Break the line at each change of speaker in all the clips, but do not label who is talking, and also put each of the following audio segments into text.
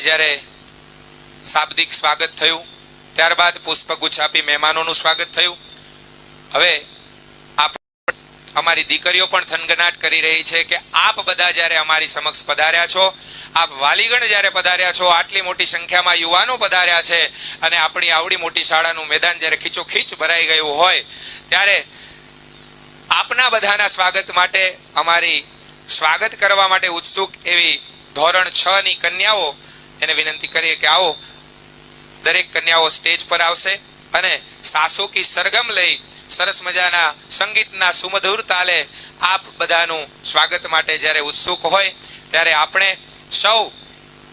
જ્યારે શાબ્દિક સ્વાગત થયું, ત્યારબાદ પુષ્પગુચ્છ આપી મહેમાનોનું સ્વાગત થયું. હવે અમારી દીકરીઓ પણ થનગનાટ કરી રહી છે કે આપ બધા જ્યારે અમારી સમક્ષ પધાર્યા છો, આપ વાલીગણ જ્યારે પધાર્યા છો, આટલી મોટી સંખ્યામાં યુવાનો પધાર્યા છે અને આપણી આવડી મોટી શાળાનું મેદાન જ્યારે ખીચોખીચ ભરાઈ ગયું હોય, ત્યારે આપના બધાના સ્વાગત માટે અમારી સ્વાગત કરવા માટે ઉત્સુક એવી ધોરણ છ ની કન્યાઓ એને વિનંતી કરીએ કે આવો, દરેક કન્યાઓ સ્ટેજ પર આવશે અને સાસુ કી સરગમ લઈ સરસ મજાના સંગીતના સુમધુર તાલે આપ બધાનું સ્વાગત માટે જ્યારે ઉત્સુક હોય ત્યારે આપણે સૌ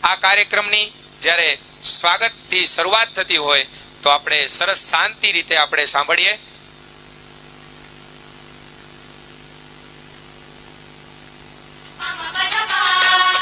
આ કાર્યક્રમની જ્યારે સ્વાગતથી શરૂઆત થતી હોય તો આપણે સરસ શાંતિ રીતે આપણે સાંભળીએ.
सासों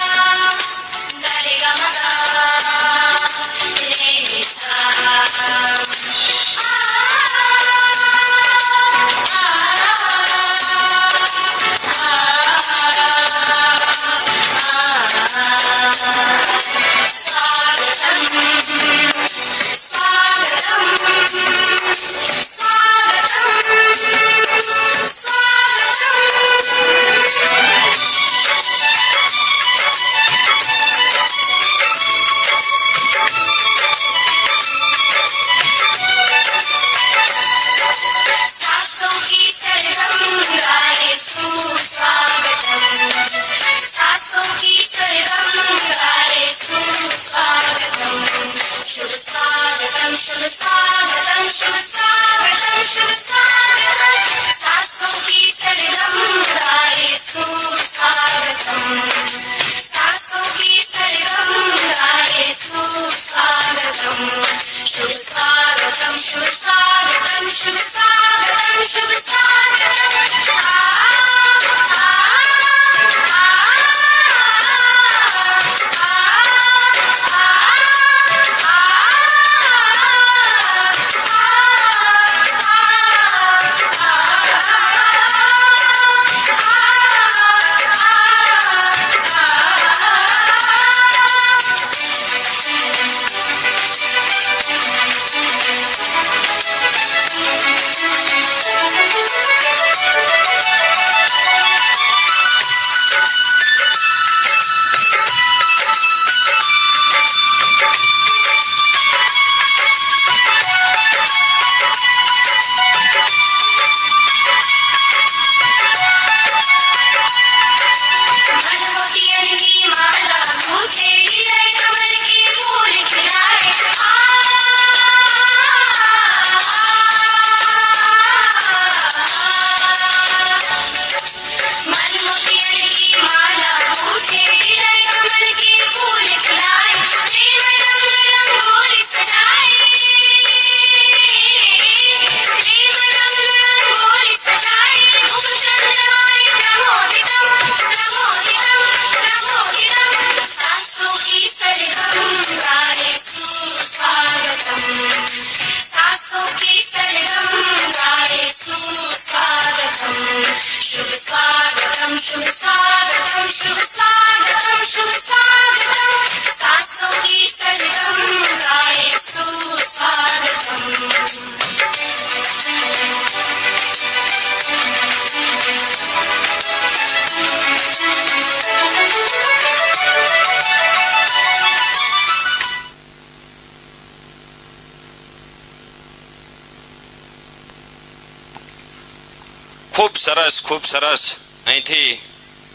સરસ, ખૂબ સરસ. અહીંથી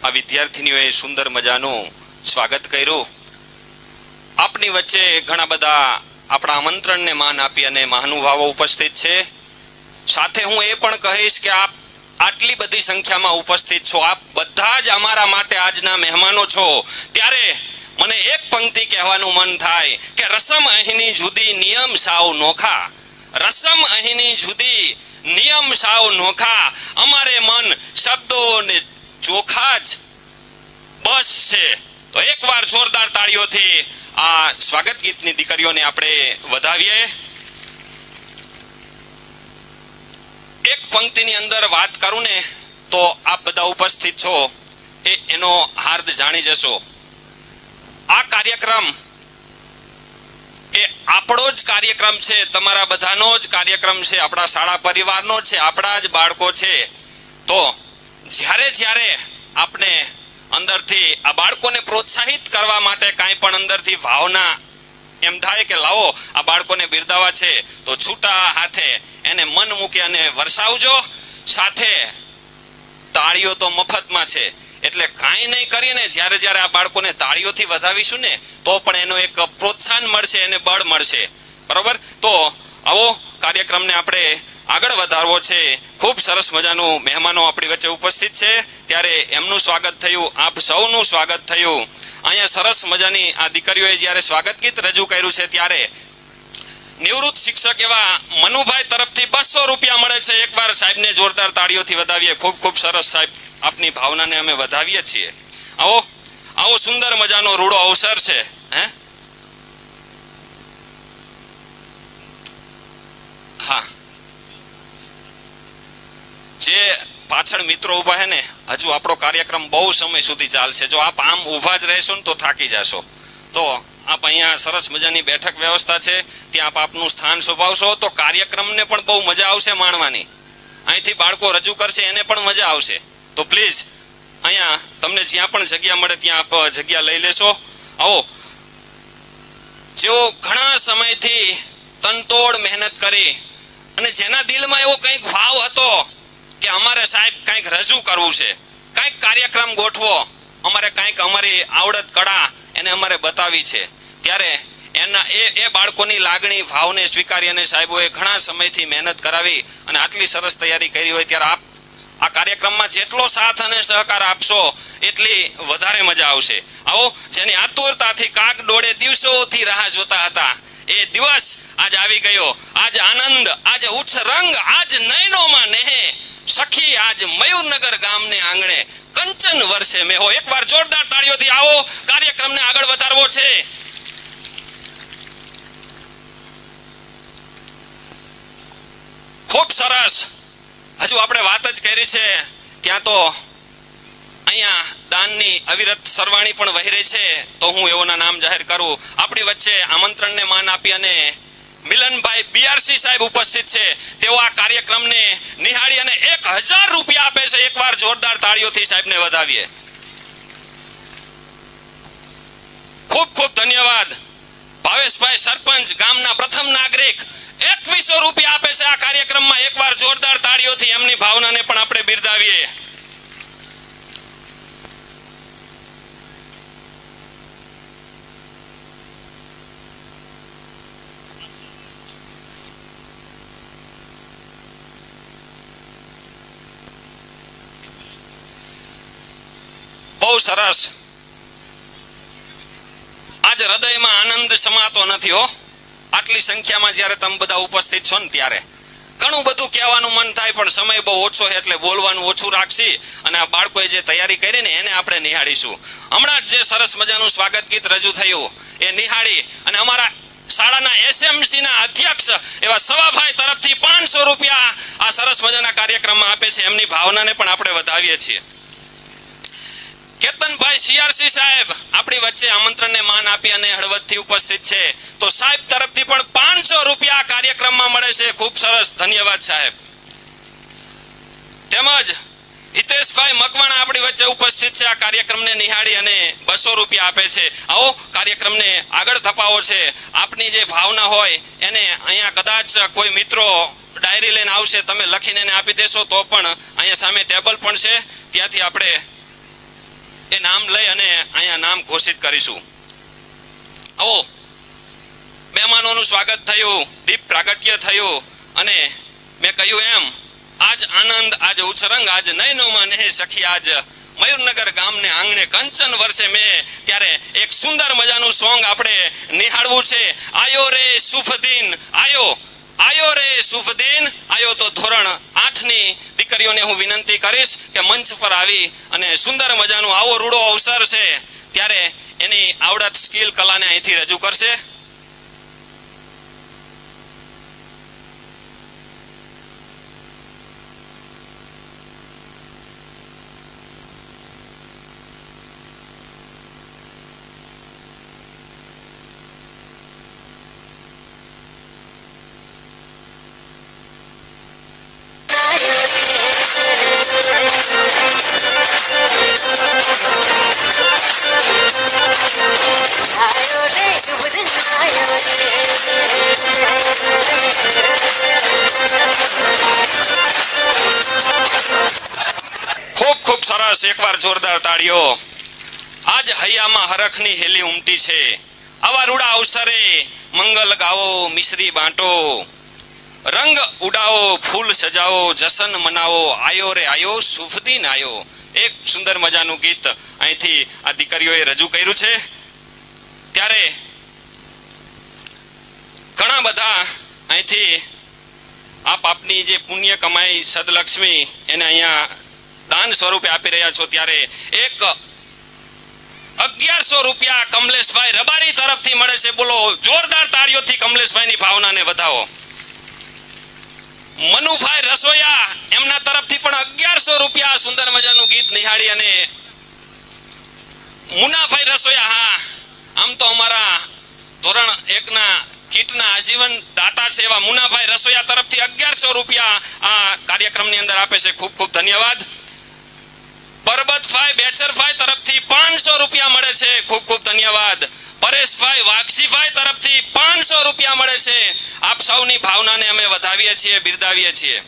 આ વિદ્યાર્થીનીઓએ સુંદર મજાનું સ્વાગત કર્યું. આપની વચ્ચે ઘણા બધા આપણા આમંત્રણને માન આપી અને મહાનુભાવો ઉપસ્થિત છે. સાથે હું એ પણ કહીશ કે આપ આટલી બધી સંખ્યામાં ઉપસ્થિત છો. આપ બધા જ અમારા માટે આજના મહેમાનો છો. ત્યારે મને એક પંક્તિ કહેવાનું મન થાય કે રસમ અહીંની જુદી નિયમ સાવ નોખા. રસમ અહીંની જુદી, નિયમ સાવ નોખા, અમારે મન શબ્દો ને ચોખા જ બસ છે. તો એકવાર જોરદાર તાળીઓથી આ સ્વાગત ગીતની દીકરીઓને આપણે વધાવીએ. એક પંક્તિની અંદર વાત કરું ને તો આપ બધા ઉપસ્થિત છો. એ એનો હાર્દ જાણી જશો. આ કાર્યક્રમ આપણો જ કાર્યક્રમ છે, તમારા બધાનો જ કાર્યક્રમ છે, આપણા શાળા પરિવારનો છે, આપણા જ બાળકો છે. તો જ્યારે જ્યારે આપણે અંદરથી આ બાળકોને પ્રોત્સાહિત કરવા માટે કાંઈ પણ અંદરથી ભાવના એમ થાય કે લાવો, આ બાળકોને બિરદાવા છે, તો છૂટા હાથે એને મન મૂકી અને વરસાવજો. સાથે તાળીઓ તો મફતમાં છે. એટલે કાંઈ નહીં કરીને જ્યારે જ્યારે આ બાળકોને તાળીઓથી વધાવીશું ને, તો પણ એનો એક પ્રોત્સાહન મળશે, એને બળ મળશે. બરોબર? તો આવો કાર્યક્રમને આપણે આગળ વધારવો છે. ખૂબ સરસ મજાનું મહેમાનો આપણી વચ્ચે ઉપસ્થિત છે. ત્યારે એમનું સ્વાગત થયું, આપ સૌનું સ્વાગત થયું. અહીંયા સરસ મજાની આ દીકરીઓએ જ્યારે સ્વાગત ગીત રજૂ કર્યું છે, ત્યારે નિવૃત્ત શિક્ષક એવા મનુભાઈ તરફથી બસો રૂપિયા મળે છે. એકવાર સાહેબને જોરદાર તાળીઓથી વધાવીએ. ખૂબ ખૂબ સરસ સાહેબ, આપની ભાવનાને અમે વધાવીએ છીએ. આવો આવો સુંદર મજાનો રૂડો અવસર છે, હે? હા. જે પાછળ મિત્રો ઊભા હે ને, હજુ આપણો કાર્યક્રમ બહુ સમય સુધી ચાલશે. જો આપ આમ ઊભા જ રહેશો ને તો થાકી જશો. તો આપ અહીંયા સરસ મજાની બેઠક વ્યવસ્થા છે, ત્યાં આપ આપનું સ્થાન શોભાવશો, તો કાર્યક્રમને પણ બહુ મજા આવશે માણવાની. અહીંથી બાળકો રજૂ કરશે, એને પણ મજા આવશે. તો પ્લીઝ, અહીંયા તમને જ્યાં પણ જગ્યા મળે ત્યાં આપ જગ્યા લઈ લેશો. આવો. જેઓ ઘણા સમયથી તનતોડ મહેનત કરી, અને જેના દિલમાં એવો કંઈક ભાવ હતો કે અમારે સાહેબ કંઈક રજૂ કરવું છે, કંઈક કાર્યક્રમ ગોઠવો, અમારે કંઈક અમારી આવડત કળા એને અમારે બતાવી છે. ત્યારે એના એ એ બાળકોની લાગણી, ભાવને સ્વીકારી અને સાહેબોએ ઘણા સમયથી મહેનત કરાવી અને આટલી સરસ તૈયારી કરી હોય ત્યારે આપ આ કાર્યક્રમમાં જેટલો સાથ અને સહકાર આપશો, એટલી વધારે મજા આવશે. આવો, જેની આતુરતાથી કાક ડોળે દિવસોથી રાહ જોતા હતા. એ દિવસ આજ આવી ગયો. આજ આનંદ, આજ ઉચ્છરંગ આજ નયનોમાં નેહે. સખી આજ મયુરનગર ગામને આંગણે. કંચન વર્ષે મેહો એકવાર જોરદાર તાળીઓથી આવો. કાર્યક્રમને આગળ વધારવો છે. ખૂબ સરસ. હજુ આપણે વાત જ કરી છે ત્યાં તો અહીંયા દાનની અવિરત સરવાણી પણ વહી રહી છે, તો હું એઓના નામ જાહેર કરું. આપણી વચ્ચે આમંત્રણને માન આપી અને મિલનભાઈ બીઆરસી સાહેબ ઉપસ્થિત છે. તેઓ આ કાર્યક્રમને નિહાળી અને એક હજાર રૂપિયા આપે છે. એકવાર જોરદાર તાળીઓથી સાહેબને વધાવીએ. ખૂબ ખૂબ ધન્યવાદ. ભાવેશભાઈ સરપંચ ગામના પ્રથમ નાગરિક. એકવીસો રૂપિયા આપે છે આ કાર્યક્રમમાં એકવાર જોરદાર તાળીઓથી એમની ભાવનાને પણ આપણે બિરદાવીએ. બહુ સરસ. આજ હૃદયમાં આનંદ સમાતો નથી હો. આટલી સંખ્યામાં જ્યારે તમે બધા ઉપસ્થિત છો ને ત્યારે. ઘણું બધું કહેવાનું મન થાય, પણ સમય બહુ ઓછો છે એટલે બોલવાનું ઓછું રાખશી અને આ બાળકોએ જે તૈયારી કરી ને એને આપણે નિહાળીશું. હમણાં જ જે સરસ મજાનું સ્વાગત ગીત રજૂ થયું, એ નિહાળી અને અમારા શાળાના એસએમસી ના અધ્યક્ષ એવા સવાભાઈ તરફથી પાંચસો રૂપિયા આ સરસ મજાના કાર્યક્રમમાં આપે છે. એમની ભાવનાને પણ આપણે વધાવીએ છીએ. કેતનભાઈ સીઆરસી સાહેબ, આપણી વચ્ચે આમંત્રણને માન આપી અને હળવદથી ઉપસ્થિત છે. તો સાહેબ તરફથી પણ પાંચસો રૂપિયા કાર્યક્રમમાં મળે છે. ખૂબ સરસ. ધન્યવાદ સાહેબ. તેમજ હિતેશભાઈ મકવાણા આપણી વચ્ચે ઉપસ્થિત છે. આ કાર્યક્રમને નિહાળી અને બસો રૂપિયા આપે છે. આવો કાર્યક્રમને આગળ ધપાવો છે. આપની જે ભાવના હોય એને અહીંયા કદાચ કોઈ મિત્રો ડાયરી લઈને આવશે. તમે લખીને આપી દેશો તો પણ અહીંયા સામે ટેબલ પણ છે. ત્યાંથી આપણે એ નામ લઈ અને અહીંયા નામ ઘોષિત કરીશું. આવો. મહેમાનોનું સ્વાગત થયું, દીપ પ્રાગટ્ય થયું અને મેં કહ્યું એમ, આજ આનંદ, આજ ઉછરંગ, આજ નયનોમાં નહે સખી, આજ મયુરનગર ગામને આંગણે કંચન વર્ષે મેં ત્યારે એક સુંદર મજાનું સોંગ આપણે નિહાળવું છે. આયો રે શુભ દિન, આયો. આયો રે શુભ આયો તો ધોરણ આઠની દીકરીઓને હું વિનંતી કરીશ કે મંચ પર આવી અને સુંદર મજાનું આવો રૂડો અવસર છે. ત્યારે એની આવડત સ્કિલ કલાને અહીંથી રજૂ કરશે. સરસ એકવાર જોરદાર તાળીઓ. આજ હૈયામાં હરખની હેલી ઉમટી છે. આવા રૂડા અવસરે મંગલ ગાવો, મિશ્રી બાંટો. રંગ ઉડાવો, ફૂલ સજાવો જશન મનાવો, આયો રે આયો, શુભ દિન આયો. એક સુંદર મજાનું ગીત અહીંથી આ દીકરીઓએ રજૂ કર્યું છે. ત્યારે ઘણા બધા અહીંથી આપ આપની જે પુણ્ય કમાઈ સદલક્ષ્મી એને અહીંયા દાન સ્વરૂપે આપી રહ્યા છો ત્યારે એક અગિયારસો રૂપિયા કમલેશભાઈ રબારી તરફથી મળે છે. બોલો, જોરદાર તાળીઓથી કમલેશભાઈની ભાવનાને વધાવો. મનુભાઈ રસોયા એમના તરફથી પણ અગિયારસો રૂપિયા સુંદર મજાનું ગીત નિહાળી અને મુનાભાઈ રસોયા, હા, આમ તો અમારા ધોરણ એકના કીટના આજીવન દાતા છે એવા મુનાભાઈ રસોયા તરફથી અગિયારસો રૂપિયા આ કાર્યક્રમની અંદર આપે છે. ખૂબ ખૂબ ધન્યવાદ. પરબતભાઈ બેચરભાઈ તરફથી પાંચસો રૂપિયા મળે છે. ખૂબ ખૂબ ધન્યવાદ. પરેશભાઈ વાઘજીભાઈ તરફથી પાંચસો રૂપિયા મળે છે. આપ સૌની ભાવનાને અમે વધાવીએ છીએ, બિરદાવીએ છીએ.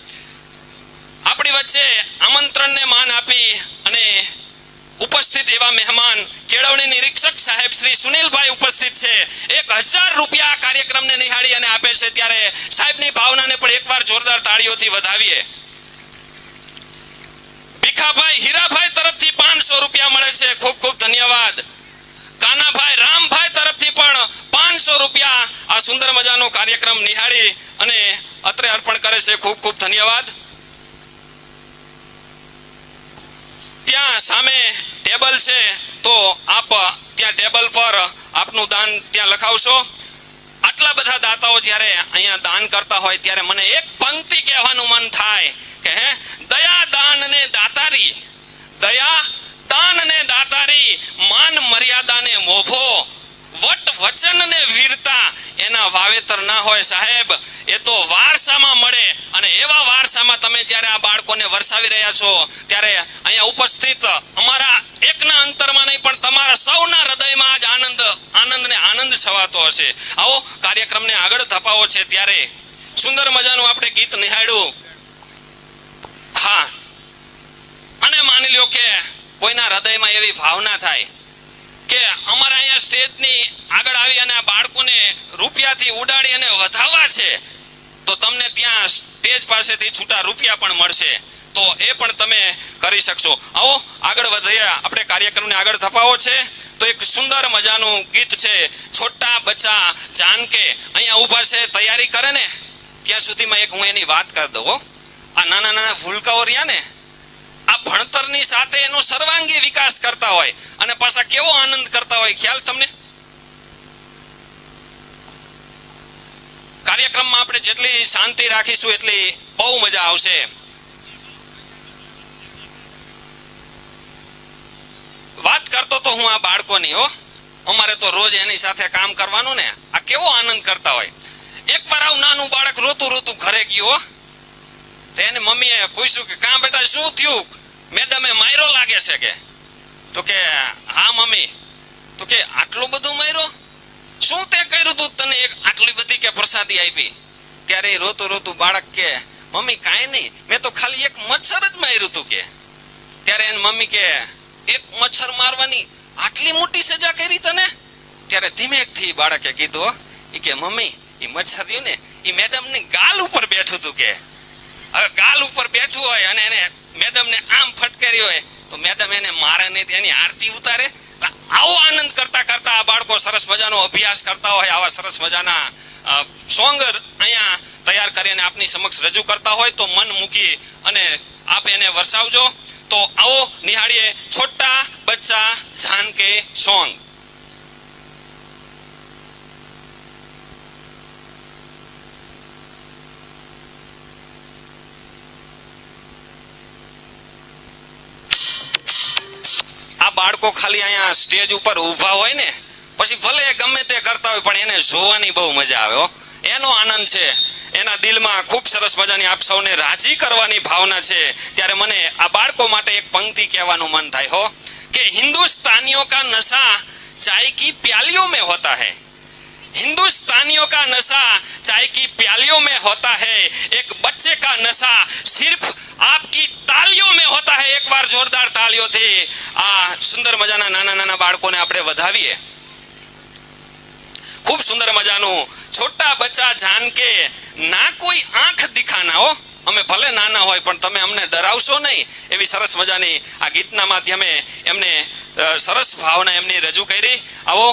આપણી વચ્ચે આમંત્રણને માન આપી અને ઉપસ્થિત એવા મહેમાન, કેળવણી નિરીક્ષક સાહેબ શ્રી સુનિલભાઈ ઉપસ્થિત છે. એક હજાર રૂપિયા કાર્યક્રમને નિહાળી અને આપે છે. ત્યારે સાહેબની ભાવનાને પણ એકવાર જોરદાર તાળીઓથી વધાવીએ. ભીખાભાઈ, હીરાભાઈ તરફથી પાંચસો રૂપિયા મળે છે. ખૂબ ખૂબ ધન્યવાદ. કાનાભાઈ, રામભાઈ તરફથી પણ પાંચસો રૂપિયા આ સુંદર મજાનો કાર્યક્રમ નિહાળી અને અત્રે અર્પણ કરે છે. ખૂબ ખૂબ ધન્યવાદ. ત્યાં સામે ટેબલ છે, તો આપ ત્યાં ટેબલ પર આપનું દાન ત્યાં લખાવશો. આટલા બધા દાતાઓ જ્યારે અહીંયા દાન કરતા હોય, ત્યારે મને એક પંક્તિ કહેવાનું મન થાય. કે હે દયા દાન ને દાતારી, દયા દાન ને દાતારી, માન મર્યાદા ને મોભો, વટ વચન ને વીરતા. એના વાવેતર ના હોય સાહેબ, એ તો વારસામાં મળે. અને એવા વારસામાં તમે જ્યારે આ બાળકોને વરસાવી રહ્યા છો, ત્યારે અહીંયા ઉપસ્થિત અમારા એકના અંતરમાં નહીં, પણ તમારા સૌના હૃદયમાં આજ આનંદ આનંદ ને આનંદ છવાતો હશે. આવો કાર્યક્રમને આગળ ધપાવો છે ત્યારે. સુંદર મજાનું આપણે ગીત નિહાળ્યું. હા. અને માની લ્યો કે કોઈના હૃદયમાં એવી ભાવના થાય કે અમારા અહીંયા સ્ટેજની આગળ આવી અને બાળકોને રૂપિયાથી ઉડાડી અને વધાવવા છે, તો તમને ત્યાં સ્ટેજ પાસેથી છૂટા રૂપિયા પણ મળશે. તો એ પણ તમે કરી શકશો. આવો, આગળ વધીએ. આપણે કાર્યક્રમને આગળ ધપાવો છે. તો એક સુંદર મજાનું ગીત છે, છોટા બચ્ચા જાનકે. અહીંયા ઊભા છે, તૈયારી કરે ને, ત્યાં સુધીમાં એક હું એની વાત કરી દઉં. આ નાના નાના ભૂલકાઓ રહ્યા ને, આ ભણતરની સાથે એનો સર્વાંગી વિકાસ કરતા હોય અને પાછા કેવો આનંદ કરતા હોય, ખ્યાલ તમને? કાર્યક્રમમાં આપણે જેટલી શાંતિ રાખીશું એટલી બહુ મજા આવશે. વાત કરતો તો હું આ બાળકોની, હો. અમારે તો રોજ એની સાથે કામ કરવાનું ને, આ કેવો આનંદ કરતા હોય. એક વાર આવું નાનું બાળક રોતું રોતું ઘરે ગયું, હો. તો એને મમ્મીએ પૂછ્યું કે, કાં બેટા, શું થયું? મેડમે માયરો લાગે છે કે? તો કે, હા, મમ્મી. તો કે, આટલું બધું માયરો શું તે કર્યું તું? તને એક આટલી બધી કે પ્રસાદી આપી? ત્યારે રોતું રોતું બાળક કે, મમ્મી, કાંઈ નહીં. મેં તો ખાલી એક મચ્છર જ માર્યું તું કે. ત્યારે એની મમ્મી કે, એક મચ્છર મારવાની આટલી મોટી સજા કરી તને? ત્યારે ધીમેકથી બાળકે કીધું એ કે, મમ્મી એ મચ્છર રહ્યું ને એ મેડમની ગાલ ઉપર બેઠું તું કે. હવે ગાલ ઉપર બેઠું હોય અને એને મેડમને આમ ફટકારી હોય, તો મેડમ એને મારે નહીં એની આરતી ઉતારે. આવો આનંદ કરતા કરતા આ બાળકો સરસ મજાનો અભ્યાસ કરતા હોય, આવા સરસ મજાના સોંગ અહીંયા તૈયાર કરીને આપની સમક્ષ રજૂ કરતા હોય, તો મન મૂકી અને આપ એને વરસાવજો. તો આવો નિહાળીએ છોટા બચ્ચા જાનકે સોંગ. બાળકો ખાલી અહીંયા સ્ટેજ ઉપર ઊભા હોય ને, પછી ભલે એ ગમે તે કરતા હોય, પણ એને જોવાની બહુ મજા આવે એનો આનંદ છે. એના દિલમાં ખૂબ સરસ મજાની આપ સૌને રાજી કરવાની ભાવના છે. ત્યારે મને આ બાળકો માટે એક પંક્તિ કહેવાનું મન થાય હો કે હિન્દુસ્તાનીઓ કા નશા ચાય કી પ્યાલીઓ મેં હોતા હૈ. हिंदुस्तानियों का नशा चाय की प्यालियों में होता है एक बच्चे का नशा सिर्फ आपकी तालियों में होता है एक बार એકવાર જોરદાર તાળીઓથી આ સુંદર મજાના નાના નાના બાળકોને આપણે વધાવીએ ખૂબ સુંદર મજાનું છોટા બચ્ચા જાન કે ના કોઈ આંખ દિખાના હો અમે ભલે નાના હોય પણ તમે અમને ડરાવશો નહીં એવી સરસ મજાની આ ગીતના માધ્યમે એમને અ, સરસ ભાવના એમની રજૂ કરી આવો